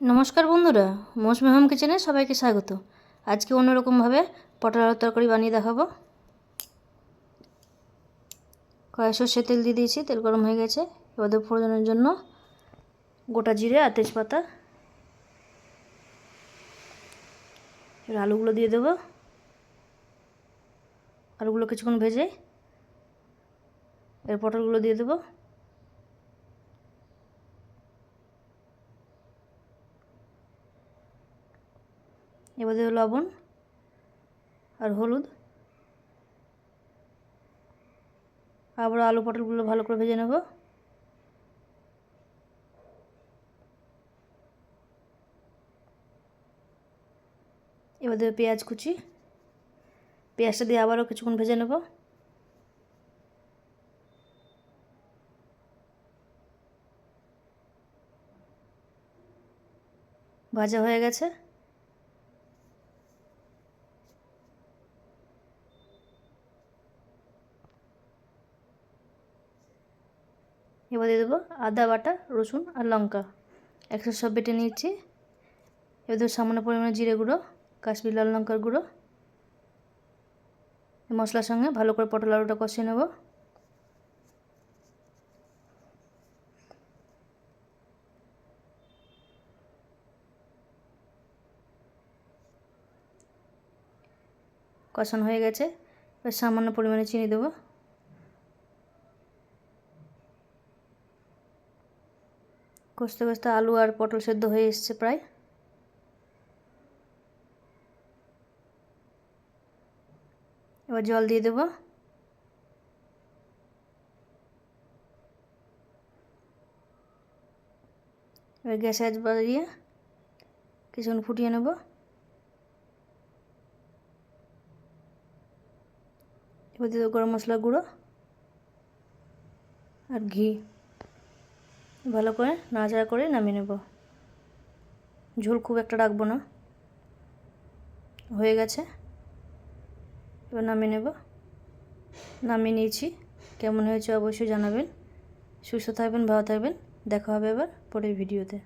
নমস্কার বন্ধুরা মৌসুমি হোম কিচেনে সবাইকে স্বাগত। আজকে অন্যরকমভাবে পটল আলুর তরকারি বানিয়ে দেখাবো। কড়াই সর্ষে তেল দিয়ে দিয়েছি, তেল গরম হয়ে গেছে। এবার ফোড়নের জন্য গোটা জিরে আর তেজপাতা। আলুগুলো দিয়ে দেবো। আলুগুলো কিছুক্ষণ ভেজে এর পটলগুলো দিয়ে দেবো। এবার দেবো লবণ আর হলুদ। আবার আলু পটলগুলো ভালো করে ভেজে নেব। এবার দেবো পেঁয়াজ কুচি। পেঁয়াজটা দিয়ে আবারও কিছুক্ষণ ভেজে নেব। ভাজা হয়ে গেছে। এবার দিয়ে দেবো আদা বাটা, রসুন আর লঙ্কা। একসাথে সব বেটে নিচ্ছি এবার দেবো সামান্য পরিমাণে জিরে গুঁড়ো, কাশ্মীর লাল লঙ্কার গুঁড়ো। মশলার সঙ্গে ভালো করে পটল আলুটা কষিয়ে নেব। কষানো হয়ে গেছে। এবার সামান্য পরিমাণে চিনি দেবো। কষতে কষতে আলু আর পটল সেদ্ধ হয়ে এসছে প্রায়। এবার জল দিয়ে দেবো। এবার গ্যাসে আজ বাড়িয়ে কিছুক্ষণ ফুটিয়ে নেব। এবার দিয়ে গরম মশলা গুঁড়ো আর ঘি। ভালো করে নাড়াচাড়া করে নামিয়ে নেব। ঝোল খুব একটা রাখব না। হয়ে গেছে। এবার নামিয়ে নেব। নামিয়ে নিয়েছি। কেমন হয়েছে অবশ্যই জানাবেন। সুস্থ থাকবেন, ভালো থাকবেন। দেখা হবে এবার পরের ভিডিওতে।